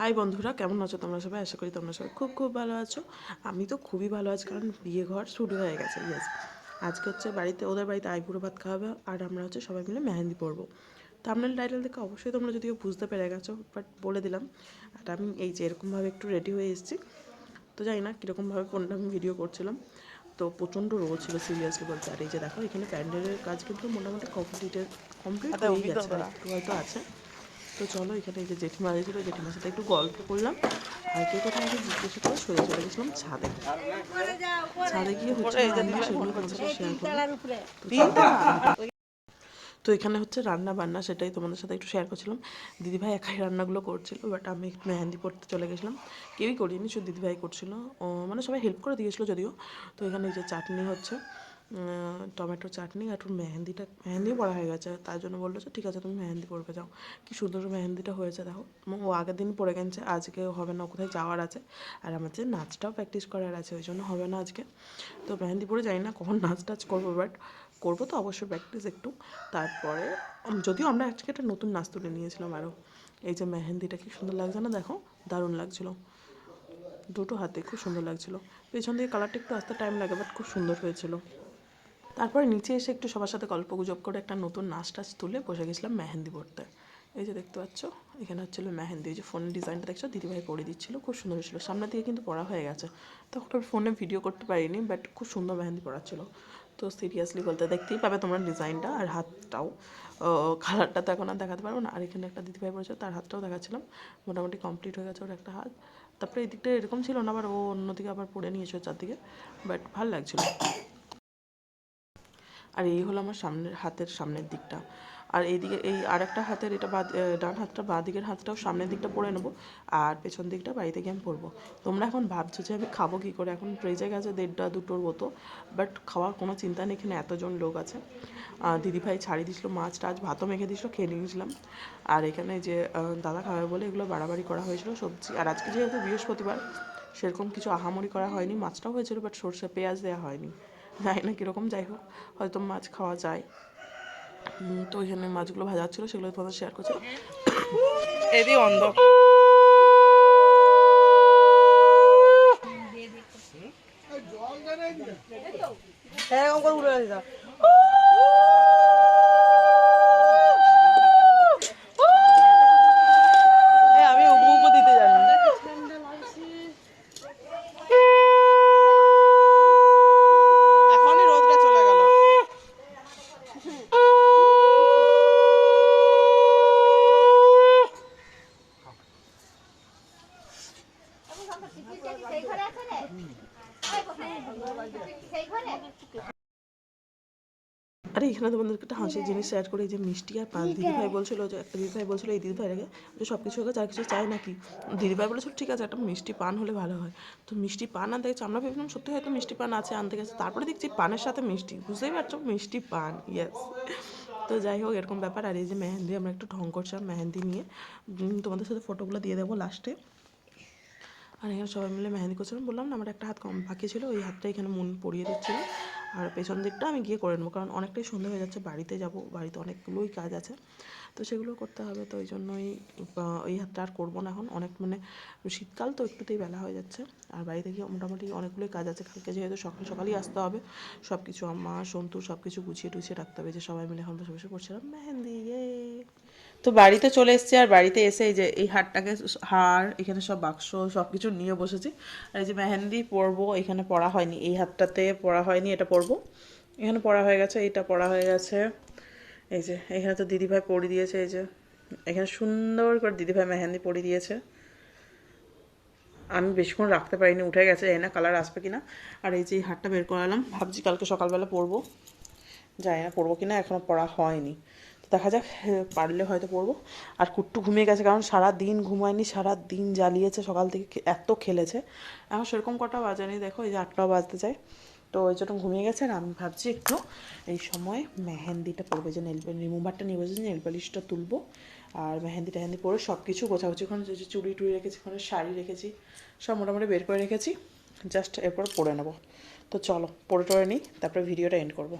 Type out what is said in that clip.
High বন্ধুরা কেমন আছো তোমরা সবাই? আশা করি তোমরা সবাই খুব খুব ভালো আছো। আমি তো খুবই ভালো আছি কারণ বিয়ে ঘর শুরু হয়ে গেছে ইয়েস আজকে হচ্ছে বাড়িতে ওদের বাড়িতে আইবুড়ো ভাত খাওয়াবে আর আমরা হচ্ছে সবাই মিলে মেহেন্দি পরবো। তামনেল টাইটেল দেখে অবশ্যই তোমরা যদিও বুঝতে পেরে গেছো বাট বলে দিলাম। আর আমি এই যে এরকমভাবে একটু রেডি হয়ে এসেছি। তো জানি না কীরকমভাবে কোনটা আমি ভিডিও করছিলাম। তো প্রচণ্ড রোদ ছিল সিরিয়াসলি বলতে আর এই যে দেখো এখানে প্যান্ডেলের কাজ কিন্তু মোটামুটি কমপ্লিটেড কমপ্লিট হয়ে গেছে। একটু হয়তো আছে। তো চলো এখানে এই যে জেঠিমা ছিল জেঠিমার সাথে একটু গল্প করলাম। আর কে কোথাও আমাকে জিজ্ঞাসা করে সরে চলে গেছিলাম ছাদে। ছাদে গিয়ে হচ্ছে সেগুলো তোমাদের শেয়ার তো এখানে হচ্ছে রান্না বান্না সেটাই তোমাদের সাথে একটু শেয়ার করছিলাম। দিদিভাই একাই রান্নাগুলো করছিল বাট আমি একটু মেহেন্দি পড়তে চলে গেছিলাম। কেউই করিনি শুধু দিদিভাই করছিল। ও মানে সবাই হেল্প করে দিয়েছিল যদিও। তো এখানে এই যে চাটনি হচ্ছে। টমেটো চাটনি আর একটু মেহেন্দিটা, মেহেন্দিও পড়া হয়ে গেছে। তার জন্য বলল যে, ঠিক আছে, তুমি মেহেন্দি পড়বে যাও। কি সুন্দর মেহেন্দিটা হয়েছে, দেখো। ও আগের দিন পড়ে গেছে, আজকে হবে না কোথায় যাওয়ার আছে। আর আমার যে নাচটাও প্র্যাকটিস করার আছে, ওই জন্য হবে না আজকে। তো মেহেন্দি পরে জানি না কখন নাচ টাচ করব বাট করব তো অবশ্যই প্র্যাকটিস একটু। তারপরে যদিও আমরা আজকে একটা নতুন নাচ তুলে নিয়েছিলাম আরও এই যে মেহেন্দিটা কি সুন্দর লাগছে না, দেখো? দারুণ লাগছিল। দুটো হাতে খুব সুন্দর লাগছিল। পেছন দিয়ে কালারটা একটু আসতে টাইম লাগে বাট খুব সুন্দর হয়েছিল। তারপরে নিচে এসে একটু সবার সাথে গল্প গুজব করে একটা নতুন নাচ টাচ তুলে বসে গেছিলাম মেহেন্দি পড়তে এই যে দেখতে পাচ্ছ, এখানে হচ্ছিল মেহেন্দি। যে ফোনের ডিজাইনটা দেখছ, দিদিভাই করে দিচ্ছিল, খুব সুন্দর হয়েছিল সামনে দিয়ে কিন্তু পড়া হয়ে গেছে। তখন আমি ফোনে ভিডিও করতে পারিনি বাট খুব সুন্দর মেহেন্দি পড়াচ্ছিল তো সিরিয়াসলি বলতে দেখতেই পাবে তোমরা ডিজাইনটা আর হাতটাও। কালারটা তো এখন আর দেখাতে পারব না। আর এখানে একটা দিদিভাই পড়েছে তার হাতটাও দেখাচ্ছিলাম। মোটামুটি কমপ্লিট হয়ে গেছে ওর একটা হাত। তারপরে এই দিকটা এরকম ছিল না, আবার ও অন্যদিকে আবার পড়ে নিয়েছে চারদিকে বাট ভালো লাগছিল। আর এই হলো আমার সামনের হাতের সামনের দিকটা। আর এইদিকে এই আরেকটা হাতের এটা বা ডান হাতটা বাঁ দিকের হাতটাও সামনের দিকটা পরে নেব আর পেছন দিকটা বাড়িতে গিয়ে আমি পরবো। তোমরা এখন ভাবছ যে আমি খাব কী করে? এখন প্রেজে গেছে দেড়টা দুটোর মতো, বাট খাওয়ার কোনো চিন্তা নেই, এখানে এতজন লোক আছে। দিদিভাই ছাড়িয়ে দিয়েছিলো মাছ টাছ ভাতও মেখে দিয়েছিলো খেয়ে নিয়েছিলাম। আর এখানে যে দাদা খাবে বলে এগুলো বাড়াবাড়ি করা হয়েছিল, সবজি, আর আজকে যেহেতু বৃহস্পতিবার, সেরকম কিছু আহামরি করা হয়নি, মাছটাও হয়েছিল, বাট সর্ষে, পেঁয়াজ দেওয়া হয়নি। জানি না, কীরকম যাই হোক, হয়তো মাছ খাওয়া যায়। তো ওইখানে মাছগুলো ভাজা ছিল সেগুলো তোমাদের শেয়ার করছি। এদি অন্ধ। এরকম করে উড়ে দিতাম আরে এখানে তোমাদেরকে একটা হাসির জিনিস শেয়ার করে যে মিষ্টি আর পান দিদিভাই বলছিল যে, একটা দিদিভাই বলছিল, এই দিদিভাই আগে যে সব কিছু হোক আর কিছু চাই নাকি। দিদিভাই বলেছিল, ঠিক আছে, একটা মিষ্টি পান হলে ভালো হয়। তো মিষ্টি পান আনতে গেছে, আমরা ভেবেছিলাম, সত্যি হয়তো মিষ্টি পান আছে, আনতে গেছে। তারপরে দেখছি পানের সাথে মিষ্টি, বুঝতেই পারছ? মিষ্টি পান ইয়েস তো যাই হোক, এরকম ব্যাপার। আর এই যে মেহেন্দি, আমরা একটু ঢং করছিলাম মেহেন্দি নিয়ে তোমাদের সাথে ফটোগুলো দিয়ে দেবো লাস্টে আর এখানে সবাই মিলে মেহেন্দি করছিলাম। বললাম না, আমার একটা হাত কম বাকি ছিল, ওই হাতটা এখানে মন পরিয়ে দিচ্ছিল আর পেছন দিকটা আমি গিয়ে করে নেব, কারণ অনেকটাই সন্ধ্যা হয়ে যাচ্ছে, বাড়িতে যাব, বাড়িতে অনেকগুলোই কাজ আছে। তো সেগুলো করতে হবে, তো ওই জন্যই ওই হাতটা আর করব না এখন। অনেক মানে শীতকাল তো একটুতেই বেলা হয়ে যাচ্ছে। আর বাড়িতে গিয়ে মোটামুটি অনেকগুলোই কাজ আছে। কালকে যেহেতু সকাল সকালই আসতে হবে সব কিছু আমার সন্তু সব কিছু গুছিয়ে টুছিয়ে রাখতে হবে। যে সবাই মিলে এখন বসে বসে করছিলাম, মেহেন্দি ইয়ে। তো বাড়িতে চলে এসেছি আর বাড়িতে এসে এই যে এই হারটাকে, হার, এখানে সব বাক্স সব কিছু নিয়ে বসেছি। আর এই যে মেহেন্দি পরবো, এখানে পড়া হয়নি। এই হাতটাতে পড়া হয়নি, এটা পরবো। এখানে পড়া হয়ে গেছে, এইটা পড়া হয়ে গেছে। এই যে, এখানে তো দিদিভাই পড়ি দিয়েছে, এই যে, এখানে সুন্দর করে দিদিভাই মেহেন্দি পড়ি দিয়েছে। আমি বেশিক্ষণ রাখতে পারিনি, উঠে গেছে জানি না কালার আসবে কিনা। আর এই যে এই হারটা বের করালাম, ভাবছি কালকে সকালবেলা পরবো। যাই না পরবো কিনা এখনও পড়া হয়নি। তো দেখা যাক পারলে হয়তো পরবো। আর কুট্টু ঘুমিয়ে গেছে, কারণ সারা দিন ঘুমায়নি সারা দিন জ্বালিয়েছে সকাল থেকে এত খেলেছে। এখন সেরকম কটা বাজানি দেখো, এই যে আটটাও বাজতে চায়। তো ওই জন্য ঘুমিয়ে গেছে আর আমি ভাবছি একটু এই সময় মেহেন্দিটা পরবে যে নেল রিমুভারটা নিয়ে বসে নেল পালিশটা তুলবো। আর মেহেন্দি টেহেন্দি পরে সব কিছু গোছা গোছাগুছি ওখানে যে চুড়ি টুড়ি রেখেছি ওখানে শাড়ি রেখেছি, সব মোটামুটি বের করে রেখেছি। জাস্ট এরপর পরে নেব। তো চলো, পরে টরে নিই, তারপরে ভিডিওটা এন্ড করব।